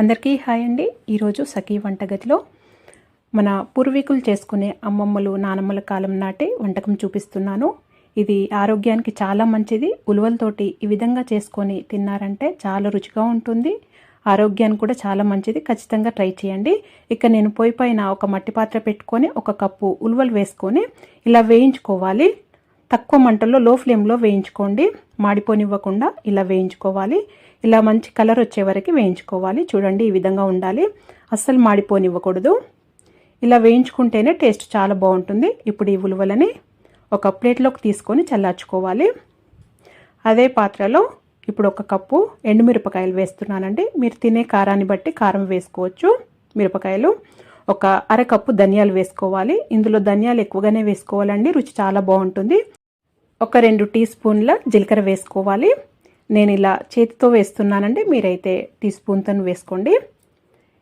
అందరికీ హాయ్ అండి. ఈరోజు సఖీ వంటగదిలో మన పూర్వీకులు చేసుకునే అమ్మమ్మలు నానమ్మల కాలం నాటి వంటకం చూపిస్తున్నాను. ఇది ఆరోగ్యానికి చాలా మంచిది. ఉలువలతోటి ఈ విధంగా చేసుకొని తిన్నారంటే చాలా రుచిగా ఉంటుంది. ఆరోగ్యానికి కూడా చాలా మంచిది. ఖచ్చితంగా ట్రై చేయండి. ఇక నేను పొయ్యి పైన ఒక మట్టి పాత్ర పెట్టుకొని ఒక కప్పు ఉలువలు వేసుకొని ఇలా వేయించుకోవాలి. తక్కువ మంటల్లో లో ఫ్లేమ్లో వేయించుకోండి. మాడిపోనివ్వకుండా ఇలా వేయించుకోవాలి. ఇలా మంచి కలర్ వచ్చే వరకు వేయించుకోవాలి. చూడండి ఈ విధంగా ఉండాలి. అస్సలు మాడిపోనివ్వకూడదు. ఇలా వేయించుకుంటేనే టేస్ట్ చాలా బాగుంటుంది. ఇప్పుడు ఈ ఉలువలని ఒక ప్లేట్లోకి తీసుకొని చల్లార్చుకోవాలి. అదే పాత్రలో ఇప్పుడు ఒక కప్పు ఎండుమిరపకాయలు వేస్తున్నానండి. మీరు తినే కారాన్ని బట్టి కారం వేసుకోవచ్చు. మిరపకాయలు ఒక అరకప్పు ధనియాలు వేసుకోవాలి. ఇందులో ధనియాలు ఎక్కువగానే వేసుకోవాలండి. రుచి చాలా బాగుంటుంది. ఒక రెండు టీ స్పూన్ల జీలకర్ర వేసుకోవాలి. నేను ఇలా చేతితో వేస్తున్నానండి. మీరైతే టీ స్పూన్తో వేసుకోండి.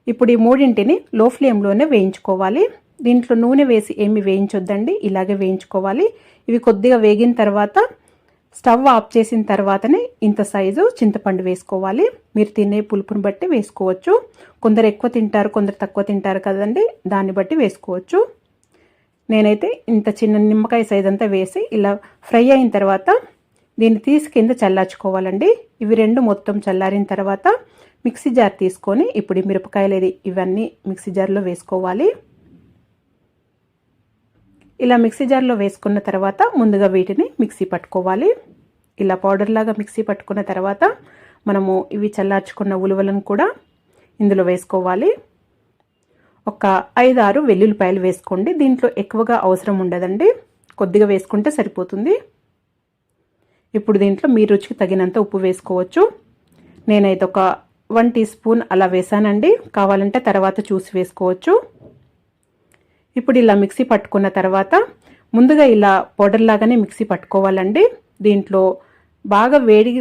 ఇప్పుడు ఈ మూడింటిని లో ఫ్లేమ్లోనే వేయించుకోవాలి. దీంట్లో నూనె వేసి ఏమి వేయించొద్దండి. ఇలాగే వేయించుకోవాలి. ఇవి కొద్దిగా వేగిన తర్వాత స్టవ్ ఆఫ్ చేసిన తర్వాతనే ఇంత సైజు చింతపండు వేసుకోవాలి. మీరు తినే పులుపుని బట్టి వేసుకోవచ్చు. కొందరు ఎక్కువ తింటారు కొందరు తక్కువ తింటారు కదండి. దాన్ని బట్టి వేసుకోవచ్చు. నేనైతే ఇంత చిన్న నిమ్మకాయ సైజ్ అంతా వేసి ఇలా ఫ్రై అయిన తర్వాత దీన్ని తీసి కింద చల్లార్చుకోవాలండి. ఇవి రెండు మొత్తం చల్లారిన తర్వాత మిక్సీ జార్ తీసుకొని ఇప్పుడు మిరపకాయలు ఇవన్నీ మిక్సీ జార్లో వేసుకోవాలి. ఇలా మిక్సీ జార్లో వేసుకున్న తర్వాత ముందుగా వీటిని మిక్సీ పట్టుకోవాలి. ఇలా పౌడర్ లాగా మిక్సీ పట్టుకున్న తర్వాత మనము ఇవి చల్లార్చుకున్న ఉలువలను కూడా ఇందులో వేసుకోవాలి. ఒక ఐదు ఆరు వెల్లుల్లిపాయలు వేసుకోండి. దీంట్లో ఎక్కువగా అవసరం ఉండదండి. కొద్దిగా వేసుకుంటే సరిపోతుంది. ఇప్పుడు దీంట్లో మీ రుచికి తగినంత ఉప్పు వేసుకోవచ్చు. నేనైతే ఒక వన్ టీ స్పూన్ అలా వేసానండి. కావాలంటే తర్వాత చూసి వేసుకోవచ్చు. ఇప్పుడు ఇలా మిక్సీ పట్టుకున్న తర్వాత ముందుగా ఇలా పౌడర్ లాగానే మిక్సీ పట్టుకోవాలండి. దీంట్లో బాగా వేడి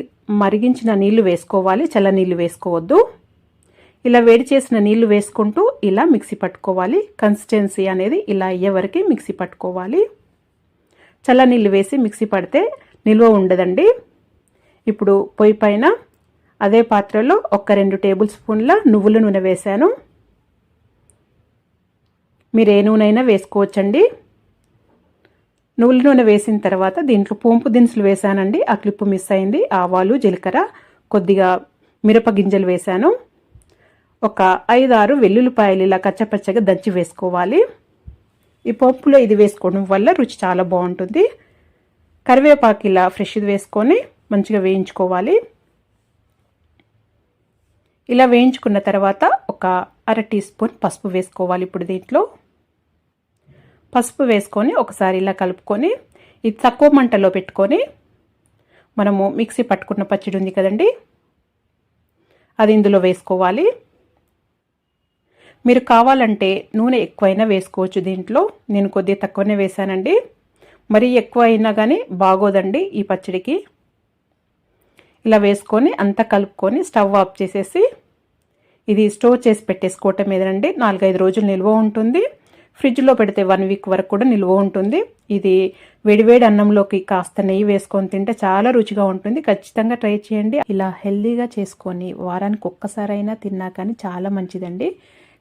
మరిగించిన నీళ్ళు వేసుకోవాలి. చల్ల నీళ్ళు వేసుకోవద్దు. ఇలా వేడి చేసిన నీళ్ళు వేసుకుంటూ ఇలా మిక్సీ పట్టుకోవాలి. కన్సిస్టెన్సీ అనేది ఇలా అయ్యే వరకు మిక్సీ పట్టుకోవాలి. చల్ల నీళ్ళు వేసి మిక్సీ పడితే నిల్వ ఉండదండి. ఇప్పుడు పొయ్యి పైన అదే పాత్రలో ఒక రెండు టేబుల్ స్పూన్ల నువ్వుల నూనె వేశాను. మీరు ఏ నూనె వేసుకోవచ్చండి. నువ్వుల నూనె వేసిన తర్వాత దీంట్లో పోంపు దినుసులు వేశానండి. ఆ క్లిప్పు మిస్ అయింది. ఆవాలు జీలకర్ర కొద్దిగా మిరప గింజలు వేశాను. ఒక ఐదారు వెల్లుల్లిపాయలు ఇలా కచ్చపచ్చగా దంచి వేసుకోవాలి. ఈ పప్పులో ఇది వేసుకోవడం వల్ల రుచి చాలా బాగుంటుంది. కరివేపాకు ఇలా ఫ్రెష్ది వేసుకొని మంచిగా వేయించుకోవాలి. ఇలా వేయించుకున్న తర్వాత ఒక అర టీ స్పూన్ పసుపు వేసుకోవాలి ఇప్పుడు దీంట్లో. పసుపు వేసుకొని ఒకసారి ఇలా కలుపుకొని ఇది తక్కువ మంటలో పెట్టుకొని మనము మిక్సీ పట్టుకున్న పచ్చడి ఉంది కదండి? అది ఇందులో వేసుకోవాలి. మీరు కావాలంటే నూనె ఎక్కువైనా వేసుకోవచ్చు దీంట్లో. నేను కొద్దిగా తక్కువనే వేసానండి మరీ ఎక్కువ అయినా కానీ బాగోదండి ఈ పచ్చడికి. ఇలా వేసుకొని అంతా కలుపుకొని స్టవ్ ఆఫ్ చేసేసి ఇది స్టోర్ చేసి పెట్టేసుకోవటం మీదనండి. నాలుగైదు రోజులు నిల్వ ఉంటుంది. ఫ్రిడ్జ్లో పెడితే వన్ వీక్ వరకు కూడా నిల్వ ఉంటుంది. ఇది వేడివేడి అన్నంలోకి కాస్త నెయ్యి వేసుకొని తింటే చాలా రుచిగా ఉంటుంది. ఖచ్చితంగా ట్రై చేయండి. ఇలా హెల్దీగా చేసుకొని వారానికి ఒక్కసారైనా తిన్నా కానీ చాలా మంచిదండి.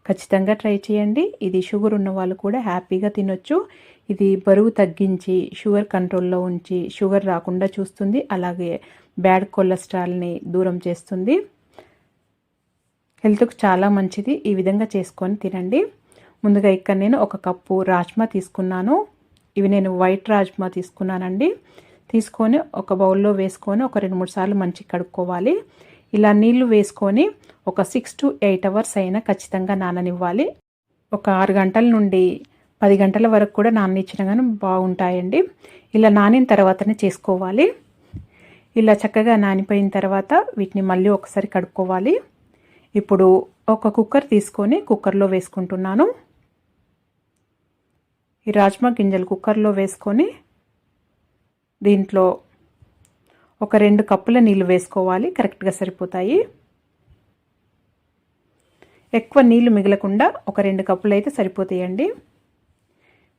ఖచ్చితంగా ట్రై చేయండి. ఇది షుగర్ ఉన్న వాళ్ళు కూడా హ్యాపీగా తినొచ్చు. ఇది బరువు తగ్గించి షుగర్ కంట్రోల్లో ఉంచి షుగర్ రాకుండా చూస్తుంది. అలాగే బ్యాడ్ కొలెస్ట్రాల్ని దూరం చేస్తుంది. హెల్త్కు చాలా మంచిది. ఈ విధంగా చేసుకొని తినండి. ముందుగా ఇక్కడ నేను ఒక కప్పు రాజ్మా తీసుకున్నాను. ఇవి నేను వైట్ రాజ్మా తీసుకున్నానండి. తీసుకొని ఒక బౌల్లో వేసుకొని ఒక రెండు మూడు సార్లు మంచిగా కడుక్కోవాలి. ఇలా నీళ్ళు వేసుకొని ఒక సిక్స్ టు ఎయిట్ అవర్స్ అయినా ఖచ్చితంగా నాననివ్వాలి. ఒక ఆరు గంటల నుండి పది గంటల వరకు కూడా నాననిచ్చిన కానీ బాగుంటాయండి. ఇలా నానిన తర్వాతనే చేసుకోవాలి. ఇలా చక్కగా నానిపోయిన తర్వాత వీటిని మళ్ళీ ఒకసారి కడుక్కోవాలి. ఇప్పుడు ఒక కుక్కర్ తీసుకొని కుక్కర్లో వేసుకుంటున్నాను. ఈ రాజ్మా గింజలు కుక్కర్లో వేసుకొని దీంట్లో ఒక రెండు కప్పుల నీళ్ళు వేసుకోవాలి. కరెక్ట్గా సరిపోతాయి. ఎక్కువ నీళ్ళు మిగలకుండా ఒక రెండు కప్పులు అయితే సరిపోతాయండి.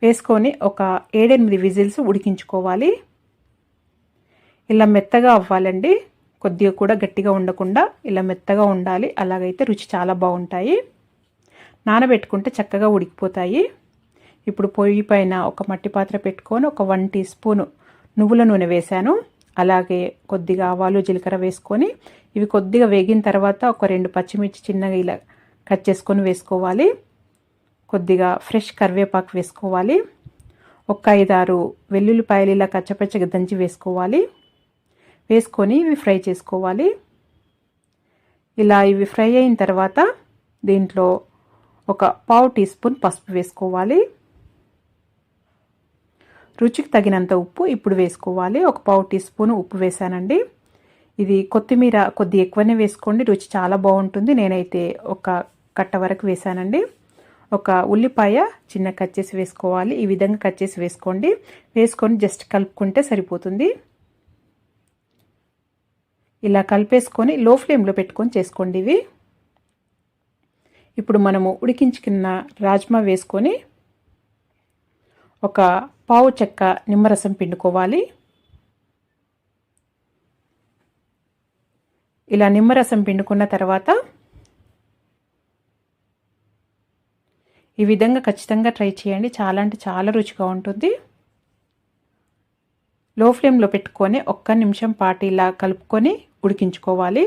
వేసుకొని ఒక ఏడెనిమిది విజిల్స్ ఉడికించుకోవాలి. ఇలా మెత్తగా అవ్వాలండి. కొద్దిగా కూడా గట్టిగా ఉండకుండా ఇలా మెత్తగా ఉండాలి. అలాగైతే రుచి చాలా బాగుంటాయి. నానబెట్టుకుంటే చక్కగా ఉడికిపోతాయి. ఇప్పుడు పొయ్యి పైన ఒక మట్టి పాత్ర పెట్టుకొని ఒక వన్ టీ స్పూను నువ్వుల నూనె వేశాను. అలాగే కొద్దిగా ఆవాలు జీలకర్ర వేసుకొని ఇవి కొద్దిగా వేగిన తర్వాత ఒక రెండు పచ్చిమిర్చి చిన్నగా ఇలా కట్ చేసుకొని వేసుకోవాలి. కొద్దిగా ఫ్రెష్ కరివేపాకు వేసుకోవాలి. ఒక ఐదారు వెల్లుల్లిపాయలు ఇలా కచ్చపచ్చగా దంచి వేసుకోవాలి. వేసుకొని ఇవి ఫ్రై చేసుకోవాలి. ఇలా ఇవి ఫ్రై అయిన తర్వాత దీంట్లో ఒక పావు టీ స్పూన్ పసుపు వేసుకోవాలి. రుచికి తగినంత ఉప్పు ఇప్పుడు వేసుకోవాలి. ఒక పావు టీ స్పూన్ ఉప్పు వేసానండి. ఇది కొత్తిమీర కొద్ది ఎక్కువనే వేసుకోండి. రుచి చాలా బాగుంటుంది. నేనైతే ఒక కట్ట వరకు వేసానండి. ఒక ఉల్లిపాయ చిన్న కట్ చేసి వేసుకోవాలి. ఈ విధంగా కట్ చేసి వేసుకోండి. వేసుకొని జస్ట్ కలుపుకుంటే సరిపోతుంది. ఇలా కలిపేసుకొని లో ఫ్లేమ్లో పెట్టుకొని చేసుకోండి ఇవి. ఇప్పుడు మనము ఉడికించుకున్న రాజ్మా వేసుకొని ఒక పావు చెక్క నిమ్మరసం పిండుకోవాలి. ఇలా నిమ్మరసం పిండుకున్న తర్వాత ఈ విధంగా ఖచ్చితంగా ట్రై చేయండి. చాలా అంటే చాలా రుచిగా ఉంటుంది. లో ఫ్లేమ్లో పెట్టుకొని ఒక్క నిమిషం పాటు ఇలా కలుపుకొని ఉడికించుకోవాలి.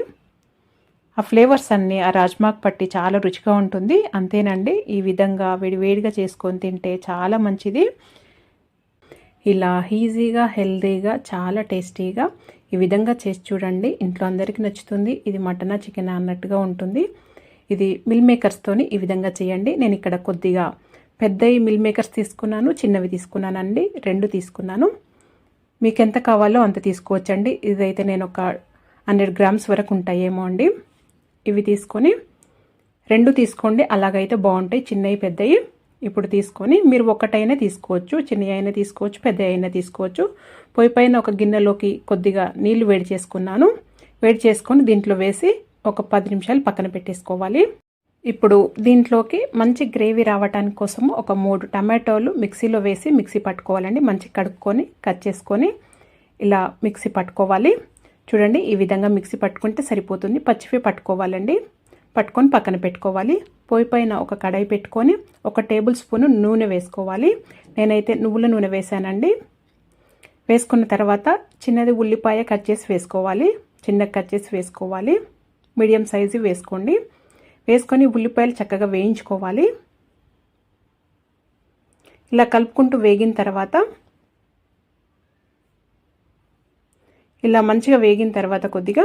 ఆ ఫ్లేవర్స్ అన్నీ ఆ రాజ్మాకు పట్టి చాలా రుచిగా ఉంటుంది. అంతేనండి ఈ విధంగా వేడివేడిగా చేసుకొని తింటే చాలా మంచిది. ఇలా ఈజీగా హెల్తీగా చాలా టేస్టీగా ఈ విధంగా చేసి చూడండి. ఇంట్లో అందరికీ నచ్చుతుంది. ఇది మటనా చికెన్ అన్నట్టుగా ఉంటుంది. ఇది మిల్ మేకర్స్తోని ఈ విధంగా చేయండి. నేను ఇక్కడ కొద్దిగా పెద్దవి మిల్ మేకర్స్ తీసుకున్నాను చిన్నవి తీసుకున్నానండి రెండు తీసుకున్నాను. మీకు ఎంత కావాలో అంత తీసుకోవచ్చండి. ఇదైతే నేను ఒక హండ్రెడ్ గ్రామ్స్ వరకు ఉంటాయేమో అండి. ఇవి తీసుకొని రెండు తీసుకోండి. అలాగైతే బాగుంటాయి. చిన్నవి పెద్దవి. ఇప్పుడు తీసుకొని మీరు ఒకటైనా తీసుకోవచ్చు చిన్న అయినా తీసుకోవచ్చు పెద్ద అయినా తీసుకోవచ్చు. పొయ్యి పైన ఒక గిన్నెలోకి కొద్దిగా నీళ్ళు వేడి చేసుకున్నాను. వేడి చేసుకొని దీంట్లో వేసి ఒక పది నిమిషాలు పక్కన పెట్టేసుకోవాలి. ఇప్పుడు దీంట్లోకి మంచి గ్రేవీ రావటానికి కోసం ఒక మూడు టమాటోలు మిక్సీలో వేసి మిక్సీ పట్టుకోవాలండి. మంచి కడుక్కొని కట్ చేసుకొని ఇలా మిక్సీ పట్టుకోవాలి. చూడండి ఈ విధంగా మిక్సీ పట్టుకుంటే సరిపోతుంది. పచ్చివి పట్టుకోవాలండి. పట్టుకొని పక్కన పెట్టుకోవాలి. పొయ్యి పైన ఒక కడాయి పెట్టుకొని ఒక టేబుల్ స్పూన్ నూనె వేసుకోవాలి. నేనైతే నువ్వుల నూనె వేసానండి. వేసుకున్న తర్వాత చిన్నది ఉల్లిపాయ కట్ చేసి వేసుకోవాలి. చిన్నగా కట్ చేసి వేసుకోవాలి. మీడియం సైజు వేసుకోండి. వేసుకొని ఉల్లిపాయలు చక్కగా వేయించుకోవాలి. ఇలా కలుపుకుంటూ వేగిన తర్వాత ఇలా మంచిగా వేగిన తర్వాత కొద్దిగా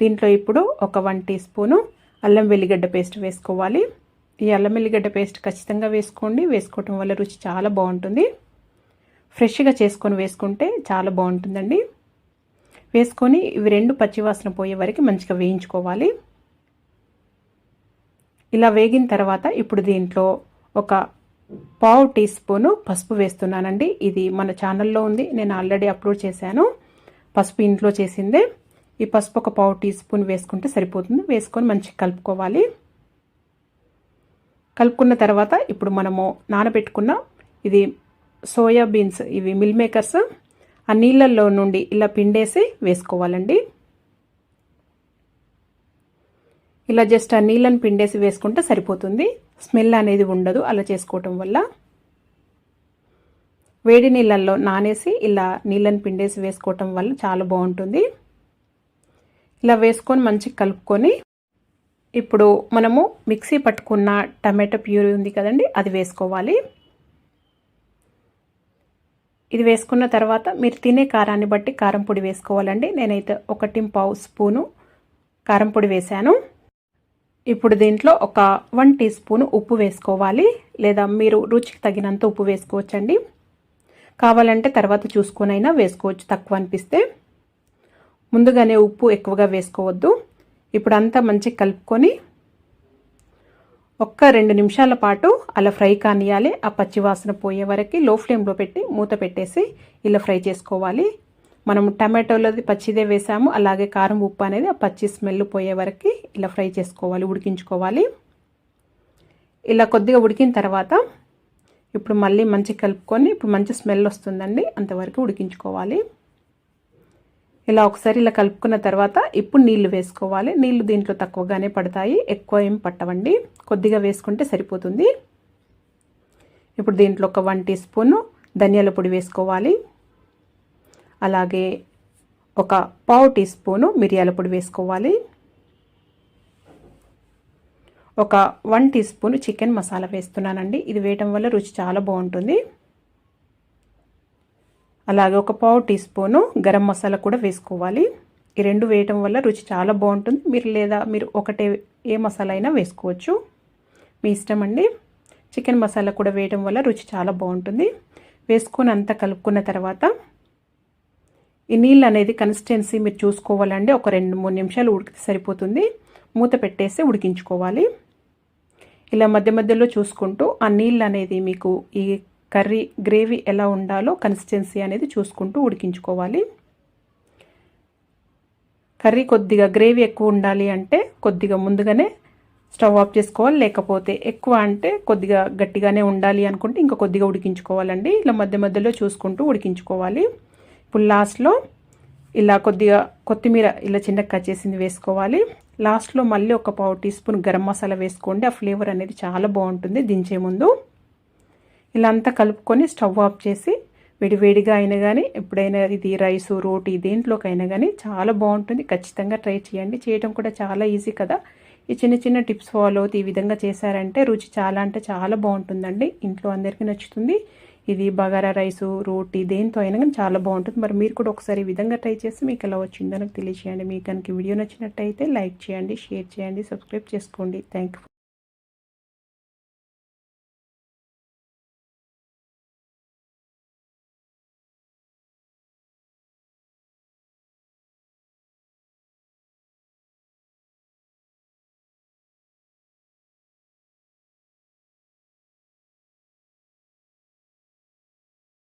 దీంట్లో ఇప్పుడు ఒక వన్ టీ స్పూను అల్లం వెల్లిగడ్డ పేస్ట్ వేసుకోవాలి. ఈ అల్లం వెల్లిగడ్డ పేస్ట్ ఖచ్చితంగా వేసుకోండి. వేసుకోవటం వల్ల రుచి చాలా బాగుంటుంది. ఫ్రెష్గా చేసుకొని వేసుకుంటే చాలా బాగుంటుందండి. వేసుకొని ఇవి రెండు పచ్చివాసన పోయే వరకు మంచిగా వేయించుకోవాలి. ఇలా వేగిన తర్వాత ఇప్పుడు దీంట్లో ఒక పావు టీ స్పూను పసుపు వేస్తున్నానండి. ఇది మన ఛానల్లో ఉంది. నేను ఆల్రెడీ అప్లోడ్ చేశాను. పసుపు ఇంట్లో చేసిందే. ఈ పసుపు ఒక పావు టీ స్పూన్ వేసుకుంటే సరిపోతుంది. వేసుకొని మంచిగా కలుపుకోవాలి. కలుపుకున్న తర్వాత ఇప్పుడు మనము నానబెట్టుకున్న ఇది సోయా బీన్స్ ఇవి మిల్ మేకర్స్ ఆ నీళ్ళల్లో నుండి ఇలా పిండేసి వేసుకోవాలండి. ఇలా జస్ట్ ఆ నీళ్ళని పిండేసి వేసుకుంటే సరిపోతుంది. స్మెల్ అనేది ఉండదు అలా చేసుకోవటం వల్ల. వేడి నీళ్ళల్లో నానేసి ఇలా నీళ్ళని పిండేసి వేసుకోవటం వల్ల చాలా బాగుంటుంది. ఇలా వేసుకొని మంచిగా కలుపుకొని ఇప్పుడు మనము మిక్సీ పట్టుకున్న టమాటో ప్యూరీ ఉంది కదండి అది వేసుకోవాలి. ఇది వేసుకున్న తర్వాత మీరు తినే కారాన్ని బట్టి కారం పొడి వేసుకోవాలండి. నేనైతే ఒకటి పావు స్పూను కారం పొడి వేశాను. ఇప్పుడు దీంట్లో ఒక వన్ టీ స్పూన్ ఉప్పు వేసుకోవాలి. లేదా మీరు రుచికి తగినంత ఉప్పు వేసుకోవచ్చండి. కావాలంటే తర్వాత చూసుకొనైనా వేసుకోవచ్చు. తక్కువ అనిపిస్తే ముందుగానే ఉప్పు ఎక్కువగా వేసుకోవద్దు. ఇప్పుడు అంతా మంచిగా కలుపుకొని ఒక్క రెండు నిమిషాల పాటు అలా ఫ్రై కానియాలి. ఆ పచ్చి వాసన పోయే వరకు లో ఫ్లేమ్లో పెట్టి మూత పెట్టేసి ఇలా ఫ్రై చేసుకోవాలి. మనం టమాటోలది పచ్చిదే వేసాము. అలాగే కారం ఉప్పు అనేది ఆ పచ్చి స్మెల్ పోయే వరకు ఇలా ఫ్రై చేసుకోవాలి ఉడికించుకోవాలి. ఇలా కొద్దిగా ఉడికిన తర్వాత ఇప్పుడు మళ్ళీ మంచి కలుపుకొని ఇప్పుడు మంచి స్మెల్ వస్తుందండి. అంతవరకు ఉడికించుకోవాలి. ఇలా ఒకసారి ఇలా కలుపుకున్న తర్వాత ఇప్పుడు నీళ్ళు వేసుకోవాలి. నీళ్ళు దీంట్లో తక్కువగానే పడతాయి. ఎక్కువ ఏం పట్టవండి. కొద్దిగా వేసుకుంటే సరిపోతుంది. ఇప్పుడు దీంట్లో ఒక వన్ టీ స్పూను ధనియాల పొడి వేసుకోవాలి. అలాగే ఒక పావు టీ స్పూను మిరియాల పొడి వేసుకోవాలి. ఒక one teaspoon chicken masala వేస్తున్నానండి. ఇది వేయటం వల్ల రుచి చాలా బాగుంటుంది. అలాగే ఒక పావు టీ స్పూను గరం మసాలా కూడా వేసుకోవాలి. ఈ రెండు వేయటం వల్ల రుచి చాలా బాగుంటుంది. మీరు లేదా మీరు ఒకటే ఏ మసాలా అయినా వేసుకోవచ్చు. మీ ఇష్టం అండి. చికెన్ మసాలా కూడా వేయటం వల్ల రుచి చాలా బాగుంటుంది. వేసుకొని అంతా కలుపుకున్న తర్వాత ఈ నీళ్ళు అనేది కన్సిస్టెన్సీ మీరు చూసుకోవాలండి. ఒక రెండు మూడు నిమిషాలు ఉడికితే సరిపోతుంది. మూత పెట్టేసి ఉడికించుకోవాలి. ఇలా మధ్య మధ్యలో చూసుకుంటూ ఆ నీళ్ళు అనేది మీకు ఈ కర్రీ గ్రేవీ ఎలా ఉండాలో కన్సిస్టెన్సీ అనేది చూసుకుంటూ ఉడికించుకోవాలి. కర్రీ కొద్దిగా గ్రేవీ ఎక్కువ ఉండాలి అంటే కొద్దిగా ముందుగానే స్టవ్ ఆఫ్ చేసుకోవాలి. లేకపోతే ఎక్కువ అంటే కొద్దిగా గట్టిగానే ఉండాలి అనుకుంటే ఇంకా కొద్దిగా ఉడికించుకోవాలండి. ఇలా మధ్య మధ్యలో చూసుకుంటూ ఉడికించుకోవాలి. ఇప్పుడు లాస్ట్లో ఇలా కొద్దిగా కొత్తిమీర ఇలా చిన్నగా కట్ చేసింది వేసుకోవాలి. లాస్ట్లో మళ్ళీ ఒక పావు టీ స్పూన్ గరం మసాలా వేసుకోండి. ఆ ఫ్లేవర్ అనేది చాలా బాగుంటుంది. దించే ముందు ఇలా అంతా కలుపుకొని స్టవ్ ఆఫ్ చేసి వేడివేడిగా అయినా కానీ ఎప్పుడైనా ఇది రైస్ రోటీ దేంట్లోకైనా కానీ చాలా బాగుంటుంది. ఖచ్చితంగా ట్రై చేయండి. చేయడం కూడా చాలా ఈజీ కదా. ఈ చిన్న చిన్న టిప్స్ ఫాలో అవుతూ ఈ విధంగా చేశారంటే రుచి చాలా అంటే చాలా బాగుంటుందండి. ఇంట్లో అందరికీ నచ్చుతుంది. ఇది బగారా రైసు రోటీ దేంతో అయినా కానీ చాలా బాగుంటుంది. మరి మీరు కూడా ఒకసారి ఈ విధంగా ట్రై చేసి మీకు ఎలా వచ్చిందో నాకు తెలియజేయండి మీకు కనుక వీడియో నచ్చినట్టయితే లైక్ చేయండి షేర్ చేయండి సబ్స్క్రైబ్ చేసుకోండి. థ్యాంక్